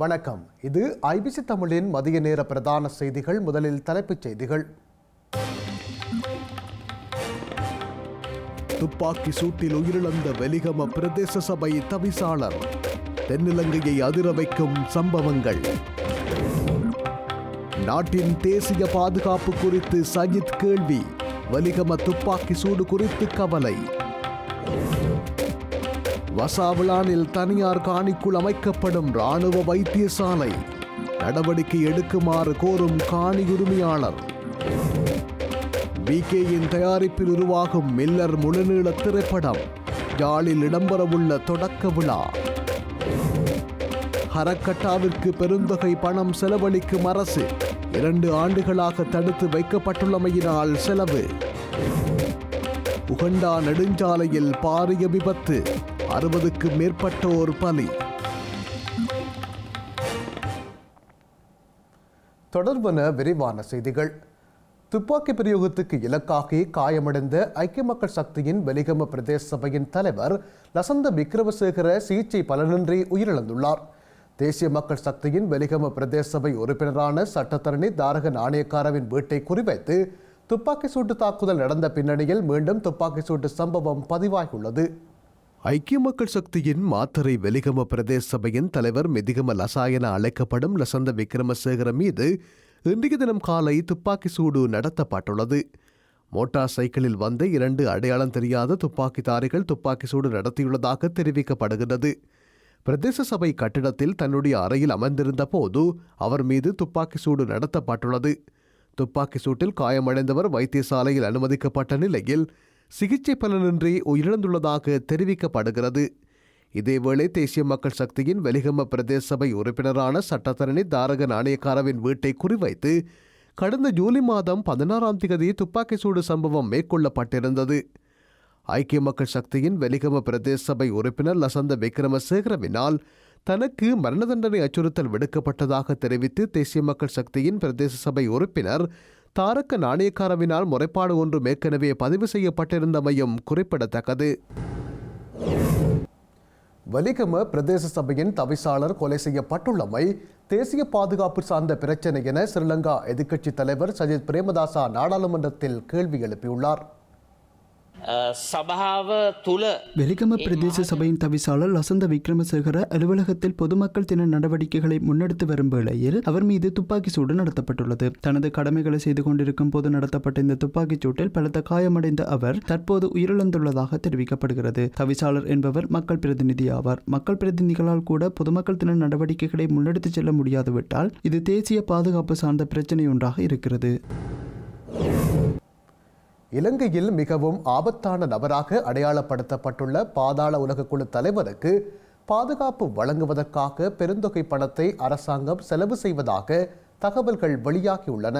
வணக்கம். இது ஐபிசி தமிழின் மதிய நேர பிரதான செய்திகள். முதலில் தலைப்புச் செய்திகள். துப்பாக்கி சூட்டில் உயிரிழந்த வெலிகம பிரதேச சபை தவிசாளர். தென்னிலங்கையை அதிர வைக்கும் சம்பவங்கள். நாட்டின் தேசிய பாதுகாப்பு குறித்து சஜித் கேள்வி. வலிகம துப்பாக்கி சூடு குறித்து கவலை. வசாவிலானில் தனியார் காணிக்குள் அமைக்கப்படும் ராணுவ வைத்தியசாலை. நடவடிக்கை எடுக்குமாறு கோரும் காணி உரிமையாளர். பிகேயின் தயாரிப்பில் உருவாகும் மில்லர் முழுநீள திரைப்படம் யாழில் இடம்பெறவுள்ள தொடக்க விழா. ஹரக்கட்டாவிற்கு பெருந்தொகை பணம் செலவழிக்கும் அரசு இரண்டு ஆண்டுகளாக தடுத்து வைக்கப்பட்டுள்ளமையினால் செலவு. உகண்டா நெடுஞ்சாலையில் பாரிய விபத்து. அறுபதுக்கு மேற்பட்டோர் பலி. தொடர்பன விரிவான செய்திகள். துப்பாக்கி பிரயோகத்துக்கு இலக்காகி காயமடைந்த ஐக்கிய மக்கள் சக்தியின் வெலிகம பிரதேச சபையின் தலைவர் லசந்த விக்ரமசேகர சிகிச்சை பலனின்றி உயிரிழந்துள்ளார். தேசிய மக்கள் சக்தியின் வெலிகம பிரதேச சபை உறுப்பினரான சட்டத்தரணி தாரக நாணயக்காரவின் வீட்டை குறிவைத்து துப்பாக்கி சூட்டு தாக்குதல் நடந்த பின்னணியில் மீண்டும் துப்பாக்கி சூட்டு சம்பவம் பதிவாகியுள்ளது. ஐக்கிய மக்கள் சக்தியின் மாத்தறை வெலிகம பிரதேச சபையின் தலைவர் மெதிகம லசாயன அழைக்கப்படும் லசந்த விக்ரமசேகர மீது இன்றைய தினம் காலை துப்பாக்கி சூடு நடத்தப்பட்டுள்ளது. மோட்டார் சைக்கிளில் வந்த இரண்டு அடையாளம் தெரியாத துப்பாக்கிதாரிகள் துப்பாக்கி சூடு நடத்தியுள்ளதாக தெரிவிக்கப்படுகிறது பிரதேச சபை கட்டிடத்தில் தன்னுடைய அறையில் அமர்ந்திருந்த போது அவர் மீது துப்பாக்கி சூடு நடத்தப்பட்டுள்ளது. துப்பாக்கி சூட்டில் காயமடைந்தவர் வைத்தியசாலையில் அனுமதிக்கப்பட்ட நிலையில் சிகிச்சை பலனின்றி உயிரிழந்துள்ளதாக தெரிவிக்கப்படுகிறது. இதேவேளை தேசிய மக்கள் சக்தியின் வெலிகம பிரதேச சபை உறுப்பினரான சட்டத்தரணி தாரக நாணயக்காரவின் வீட்டை குறிவைத்து கடந்த ஜூலை மாதம் பதினாறாம் தேதி துப்பாக்கி சூடு சம்பவம் மேற்கொள்ளப்பட்டிருந்தது. ஐக்கிய மக்கள் சக்தியின் வெலிகம பிரதேச சபை உறுப்பினர் லசந்த விக்ரமசேகரவினால் தனக்கு மரண தண்டனை அச்சுறுத்தல் விடுக்கப்பட்டதாக தெரிவித்து தேசிய மக்கள் சக்தியின் பிரதேச சபை உறுப்பினர் தாரக்க நாணயக்காரவினால் முறைப்பாடு ஒன்று ஏற்கனவே பதிவு செய்யப்பட்டிருந்தமையும் குறிப்பிடத்தக்கது. வலிகம பிரதேச சபையின் தவிசாளர் கொலை செய்யப்பட்டுள்ளமை தேசிய பாதுகாப்பு சார்ந்த பிரச்சனை என ஸ்ரீலங்கா எதிர்க்கட்சித் தலைவர் சஜித் பிரேமதாசா நாடாளுமன்றத்தில் கேள்வி எழுப்பியுள்ளார். சபாவ துல வெலிகம பிரதேச சபையின் தவிசாளர் லசந்த விக்ரமசேகர அலுவலகத்தில் பொதுமக்கள் தின நடவடிக்கைகளை முன்னெடுத்து வரும் வேளையில் அவர் மீது துப்பாக்கி சூடு நடத்தப்பட்டுள்ளது. தனது கடமைகளை செய்து கொண்டிருக்கும் போது நடத்தப்பட்ட இந்த துப்பாக்கிச் சூட்டில் பலத்த காயமடைந்த அவர் தற்போது உயிரிழந்துள்ளதாக தெரிவிக்கப்படுகிறது. தவிசாளர் என்பவர் மக்கள் பிரதிநிதி ஆவார். மக்கள் பிரதிநிதிகளால் கூட பொதுமக்கள் தின நடவடிக்கைகளை முன்னெடுத்து செல்ல முடியாதுவிட்டால் இது தேசிய பாதுகாப்பு சார்ந்த பிரச்சனை ஒன்றாக இருக்கிறது. இலங்கையில் மிகவும் ஆபத்தான நபராக அடையாளப்படுத்தப்பட்டுள்ள பாதாள உலக குழு தலைவருக்கு பாதுகாப்பு வழங்குவதற்காக பெருந்தொகை பணத்தை அரசாங்கம் செலவு செய்வதாக தகவல்கள் வெளியாகியுள்ளன.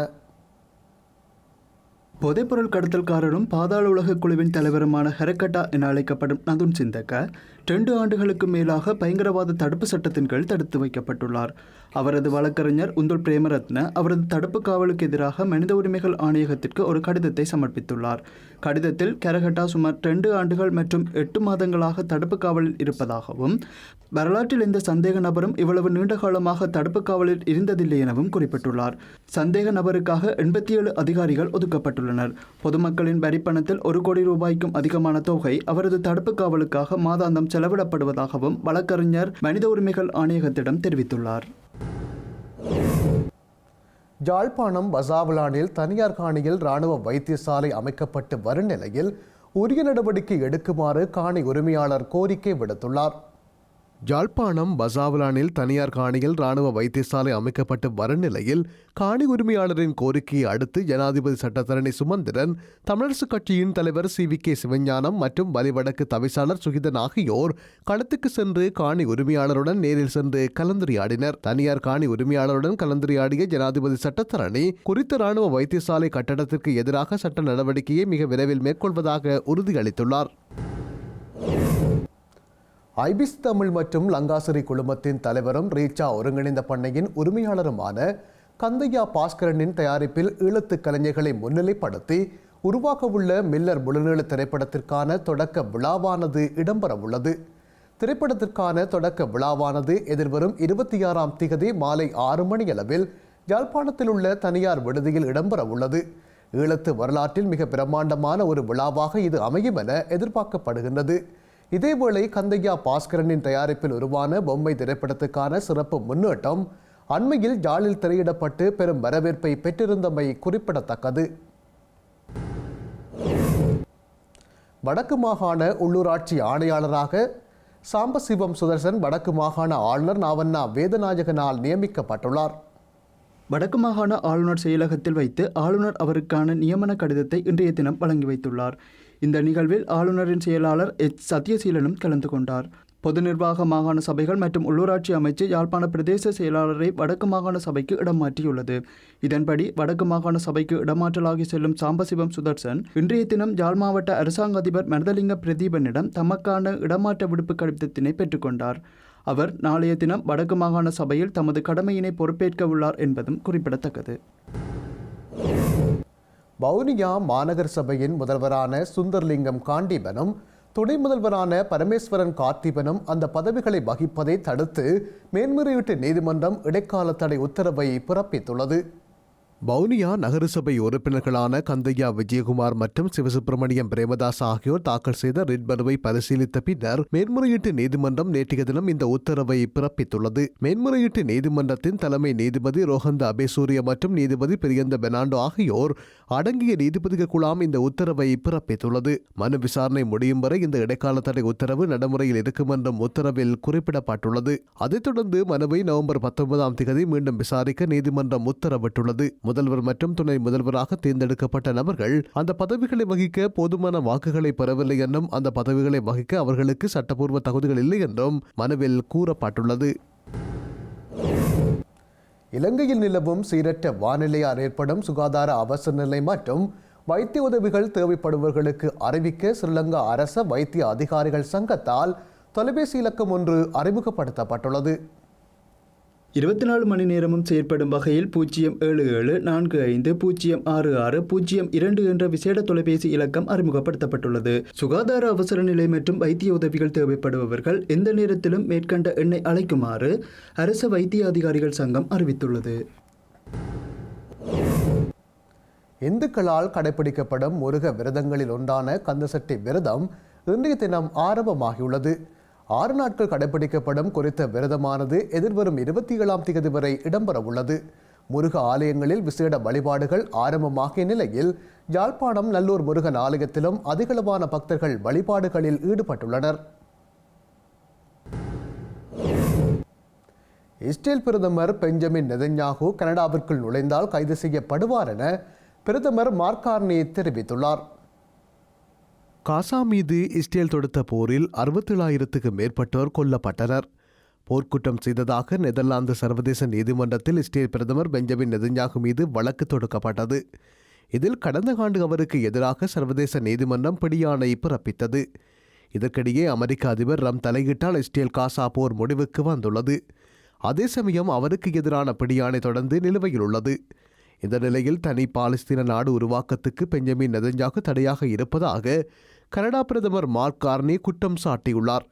போதைப்பொருள் கடத்தல்காரரும் பாதாள உலக குழுவின் தலைவருமான ஹெரக்கட்டா என அழைக்கப்படும் நதுன் சிந்தக்க ரெண்டு ஆண்டுகளுக்கு மேலாக பயங்கரவாத தடுப்பு சட்டத்தின் கீழ் தடுத்து வைக்கப்பட்டுள்ளார். அவரது வழக்கறிஞர் உந்துல் பிரேமரத்ன அவரது தடுப்பு காவலுக்கு எதிராக மனித உரிமைகள் ஆணையகத்திற்கு ஒரு கடிதத்தை சமர்ப்பித்துள்ளார். கடிதத்தில் கரகட்டா சுமார் ரெண்டு ஆண்டுகள் மற்றும் எட்டு மாதங்களாக தடுப்பு காவலில் இருப்பதாகவும் வரலாற்றில் இந்த சந்தேக நபரும் இவ்வளவு நீண்ட காலமாக தடுப்பு காவலில் இருந்ததில்லை எனவும் குறிப்பிட்டுள்ளார். சந்தேக நபருக்காக எண்பத்தி ஏழு அதிகாரிகள் ஒதுக்கப்பட்டுள்ளனர். பொதுமக்களின் வரிப்பணத்தில் ஒரு கோடி ரூபாய்க்கும் அதிகமான தொகை அவரது தடுப்பு காவலுக்காக மாதாந்தம் செலவிடப்படுவதாகவும் வழக்கறிஞர் மனித உரிமைகள் ஆணையகத்திடம் தெரிவித்துள்ளார். யாழ்ப்பாணம் வசாவலானில் தனியார் காணியில் ராணுவ வைத்தியசாலை அமைக்கப்பட்டு வரும் நிலையில் உரிய நடவடிக்கை எடுக்குமாறு காணி உரிமையாளர் கோரிக்கை விடுத்துள்ளார். யாழ்ப்பாணம் பசாவலானில் தனியார் காணியில் ராணுவ வைத்தியசாலை அமைக்கப்பட்டு வரும் நிலையில் காணி உரிமையாளரின் கோரிக்கையை அடுத்து ஜனாதிபதி சட்டத்தரணி சுமந்திரன் தமிழரசுக் கட்சியின் தலைவர் சி வி கே சிவஞானம் மற்றும் வலிவடக்கு தவிசாளர் சுகிதன் ஆகியோர் களத்துக்கு சென்று காணி உரிமையாளருடன் நேரில் சென்று கலந்துரையாடினர். தனியார் காணி உரிமையாளருடன் கலந்துரையாடிய ஜனாதிபதி சட்டத்தரணி குறித்த ராணுவ வைத்தியசாலை கட்டடத்திற்கு எதிராக சட்ட நடவடிக்கையை மிக விரைவில் மேற்கொள்வதாக உறுதியளித்துள்ளார். ஐபிஸ் தமிழ் மற்றும் லங்காசிரி குழுமத்தின் தலைவரும் ரீச்சா ஒருங்கிணைந்த பண்ணையின் உரிமையாளருமான கந்தையா பாஸ்கரனின் தயாரிப்பில் ஈழத்து கலைஞர்களை முன்னிலைப்படுத்தி உருவாகவுள்ள மில்லர் முழுநீள திரைப்படத்திற்கான தொடக்க விழாவானது இடம்பெறவுள்ளது திரைப்படத்திற்கான தொடக்க விழாவானது எதிர்வரும் இருபத்தி ஆறாம் திகதி மாலை ஆறு மணியளவில் யாழ்ப்பாணத்தில் உள்ள தனியார் விடுதியில் இடம்பெறவுள்ளது ஈழத்து வரலாற்றில் மிக பிரம்மாண்டமான ஒரு விழாவாக இது அமையும் என எதிர்பார்க்கப்படுகின்றது. இதேவேளை கந்தையா பாஸ்கரனின் தயாரிப்பில் உருவான பொம்மை திரைப்படத்துக்கான சிறப்பு முன்னேற்றம் அண்மையில் ஜாலில் திரையிடப்பட்டு பெரும் வரவேற்பை பெற்றிருந்தமை குறிப்பிடத்தக்கது. வடக்கு மாகாண உள்ளூராட்சி ஆணையாளராக சாம்பசிவம் சுதர்சன் வடக்கு மாகாண ஆளுநர் நாவண்ணா வேதநாயகனால் நியமிக்கப்பட்டுள்ளார். வடக்கு மாகாண ஆளுநர் செயலகத்தில் வைத்து ஆளுநர் அவருக்கான நியமன கடிதத்தை இன்றைய தினம் வழங்கி வைத்துள்ளார். இந்த நிகழ்வில் ஆளுநரின் செயலாளர் எச். சத்யசீலனும் கலந்து கொண்டார். பொது நிர்வாக மாகாண சபைகள் மற்றும் உள்ளூராட்சி அமைச்சு யாழ்ப்பாண பிரதேச செயலாளரை வடக்கு மாகாண சபைக்கு இடமாற்றியுள்ளது இதன்படி வடக்கு மாகாண சபைக்கு இடமாற்றலாகி செல்லும் சாம்பசிவம் சுதர்சன் இன்றைய தினம் யாழ் மாவட்ட அரசாங்க அதிபர் மனதலிங்க பிரதீபனிடம் தமக்கான இடமாற்ற விடுப்பு கடிதத்தினை பெற்றுக்கொண்டார் அவர் நாளைய தினம் வடக்கு மாகாண சபையில் தமது கடமையினை பொறுப்பேற்க உள்ளார் என்பதும் குறிப்பிடத்தக்கது. வவுனியா மாநகர் சபையின் முதல்வரான சுந்தர்லிங்கம் காண்டீபனும் துணை முதல்வரான பரமேஸ்வரன் கார்த்திபனும் அந்த பதவிகளை வகிப்பதை தடுத்து மேன்முறையீட்டு நீதிமன்றம் இடைக்கால தடை உத்தரவை பிறப்பித்துள்ளது. வவுனியா நகரசபை உறுப்பினர்களான கந்தையா விஜயகுமார் மற்றும் சிவசுப்பிரமணியம் பிரேமதாஸ் ஆகியோர் தாக்கல் செய்த ரிட் மனுவை பரிசீலித்த பின்னர் மேன்முறையீட்டு நீதிமன்றம் நேற்றைய தினம் இந்த உத்தரவை பிறப்பித்துள்ளது. மேன்முறையீட்டு நீதிமன்றத்தின் தலைமை நீதிபதி ரோஹந்த அபேசூரிய மற்றும் நீதிபதி பிரியந்த பெனாண்டோ ஆகியோர் அடங்கிய நீதிபதிகள் குழாம் இந்த உத்தரவை பிறப்பித்துள்ளது. மனு விசாரணை முடியும் வரை இந்த இடைக்கால தடை உத்தரவு நடைமுறையில் இருக்கும் என்றும் உத்தரவில் குறிப்பிடப்பட்டுள்ளது. அதைத் தொடர்ந்து மனுவை நவம்பர் பத்தொன்பதாம் தேதி மீண்டும் விசாரிக்க நீதிமன்றம் உத்தரவிட்டுள்ளது. முதல்வர் மற்றும் துணை முதல்வராக தேர்ந்தெடுக்கப்பட்ட நபர்கள் அந்த பதவிகளை வகிக்க போதுமான வாக்குகளை பெறவில்லை என்றும் அந்த பதவிகளை வகிக்க அவர்களுக்கு சட்டப்பூர்வ தகுதிகள் இல்லை என்றும் மனுவில் கூறப்பட்டுள்ளது. இலங்கையில் நிலவும் சீரற்ற வானிலையால் ஏற்படும் சுகாதார அவசர நிலை மற்றும் வைத்திய உதவிகள் தேவைப்படுபவர்களுக்கு அறிவிக்க ஸ்ரீலங்கா அரச வைத்திய அதிகாரிகள் சங்கத்தால் தொலைபேசி இலக்கம் ஒன்று அறிமுகப்படுத்தப்பட்டுள்ளது. இருபத்தி நாலு மணி நேரமும் செயற்படும் வகையில் பூஜ்ஜியம் ஏழு ஏழு நான்கு ஐந்து பூஜ்ஜியம் ஆறு ஆறு பூஜ்ஜியம் இரண்டு என்ற விசேட தொலைபேசி இலக்கம் அறிமுகப்படுத்தப்பட்டுள்ளது. சுகாதார அவசர நிலை மற்றும் வைத்திய உதவிகள் தேவைப்படுபவர்கள் எந்த நேரத்திலும் மேற்கண்ட எண்ணை அழைக்குமாறு அரசு வைத்திய அதிகாரிகள் சங்கம் அறிவித்துள்ளது. இந்துக்களால் கடைபிடிக்கப்படும் முருக விரதங்களில் ஒன்றான கந்தசட்டி விரதம் இன்றைய தினம் ஆரம்பமாகியுள்ளது. ஆறு நாட்கள் கடைபிடிக்கப்படும் குறித்த விரதமானது எதிர்வரும் இருபத்தி ஏழாம் தேதி வரை இடம்பெறவுள்ளது முருக ஆலயங்களில் விசேட வழிபாடுகள் ஆரம்பமாகிய நிலையில் யாழ்ப்பாணம் நல்லூர் முருகன் ஆலயத்திலும் அதிகளவான பக்தர்கள் வழிபாடுகளில் ஈடுபட்டுள்ளனர். இஸ்ரேல் பிரதமர் பெஞ்சமின் நெதன்யாகு கனடாவிற்குள் நுழைந்தால் கைது செய்யப்படுவார் என பிரதமர் மார்கார்னி தெரிவித்துள்ளார். காசா மீது இஸ்ரேல் தொடுத்த போரில் அறுபத்தேழாயிரத்துக்கு மேற்பட்டோர் கொல்லப்பட்டனர். போர்க்குற்றம் செய்ததாக நெதர்லாந்து சர்வதேச நீதிமன்றத்தில் இஸ்ரேல் பிரதமர் பெஞ்சமின் நெதன்யாகு மீது வழக்கு தொடுக்கப்பட்டது. இதில் கடந்த ஆண்டு அவருக்கு எதிராக சர்வதேச நீதிமன்றம் பிடியாணை பிறப்பித்தது. இதற்கிடையே அமெரிக்க அதிபர் ரம் தலையிட்டால் இஸ்ரேல் காசா போர் முடிவுக்கு வந்துள்ளது. அதே சமயம் அவருக்கு எதிரான பிடியாணை தொடர்ந்து நிலுவையில் உள்ளது. இந்த நிலையில் தனி பாலஸ்தீன நாடு உருவாக்கத்துக்கு பெஞ்சமின் நெதஞ்சாக்கு தடையாக இருப்பதாக கனடா பிரதமர் மார்க் கார்னி குற்றம் சாட்டியுள்ளார்.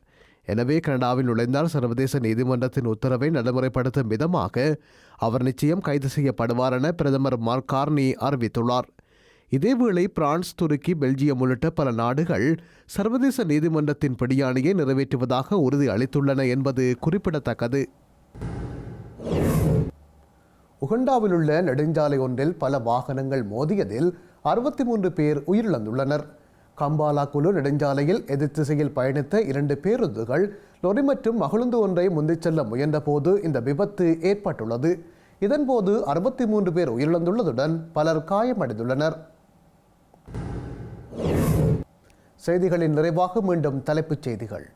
எனவே கனடாவில் நுழைந்தால் சர்வதேச நீதிமன்றத்தின் உத்தரவை நடைமுறைப்படுத்தும் விதமாக அவர் நிச்சயம் கைது செய்யப்படுவார் என பிரதமர் மார்க் கார்னி அறிவித்துள்ளார். இதேவேளை பிரான்ஸ் துருக்கி பெல்ஜியம் உள்ளிட்ட பல நாடுகள் சர்வதேச நீதிமன்றத்தின் பிடியாணையை நிறைவேற்றுவதாக உறுதி அளித்துள்ளன என்பது குறிப்பிடத்தக்கது. உகண்டாவில் உள்ள நெடுஞ்சாலை ஒன்றில் பல வாகனங்கள் மோதியதில் அறுபத்தி மூன்று பேர் உயிரிழந்துள்ளனர். கம்பாலா குழு நெடுஞ்சாலையில் எதிர்த்திசையில் பயணித்த இரண்டு பேருந்துகள் லொரி மற்றும் மகிழுந்து ஒன்றை முந்திச் செல்ல முயன்றபோது இந்த விபத்து ஏற்பட்டுள்ளது. இதன்போது அறுபத்தி மூன்று பேர் உயிரிழந்துள்ளதுடன் பலர் காயமடைந்துள்ளனர். செய்திகளின் நிறைவாக மீண்டும் தலைப்புச் செய்திகள்.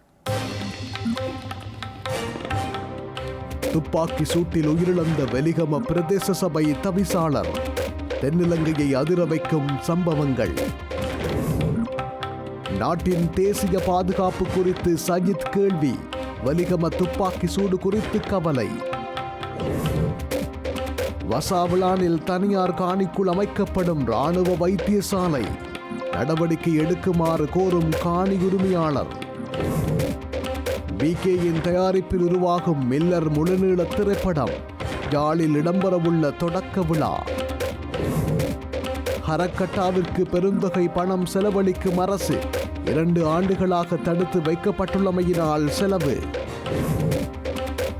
துப்பாக்கி சூட்டில் உயிரிழந்த வெலிகம பிரதேச சபை தவிசாளர். தென்னிலங்கையை அதிர வைக்கும் சம்பவங்கள். நாட்டின் தேசிய பாதுகாப்பு குறித்து சஜித் கேள்வி. வலிகம துப்பாக்கி சூடு குறித்து கவலை. வசாவிளானில் தனியார் காணிக்குள் அமைக்கப்படும் ராணுவ வைத்தியசாலை. நடவடிக்கை எடுக்குமாறு கோரும் காணி உரிமையாளர். பிகேயின் தயாரிப்பில் உருவாகும் மில்லர் முழுநீள திரைப்படம். யாழில் இடம்பெறவுள்ள தொடக்க விழா. ஹரக்கட்டாவிற்கு பெருந்தொகை பணம் செலவழிக்கும் அரசு. இரண்டு ஆண்டுகளாக தடுத்து வைக்கப்பட்டுள்ளமையினால் செலவு.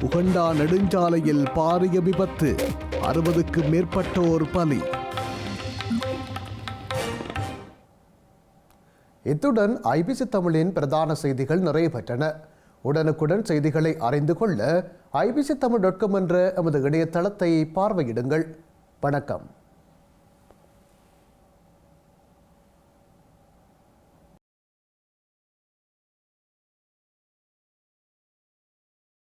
உகண்டா நெடுஞ்சாலையில் பாரிய விபத்து. அறுபதுக்கு மேற்பட்டோர் பலி. இத்துடன் ஐபிசி தமிழின் பிரதான செய்திகள் நிறைவேற்றன உடனுக்குடன் செய்திகளை அறிந்து கொள்ள ஐபிசி தமிழ் டாட் காம் என்ற எமது இணையதளத்தை பார்வையிடுங்கள். வணக்கம்.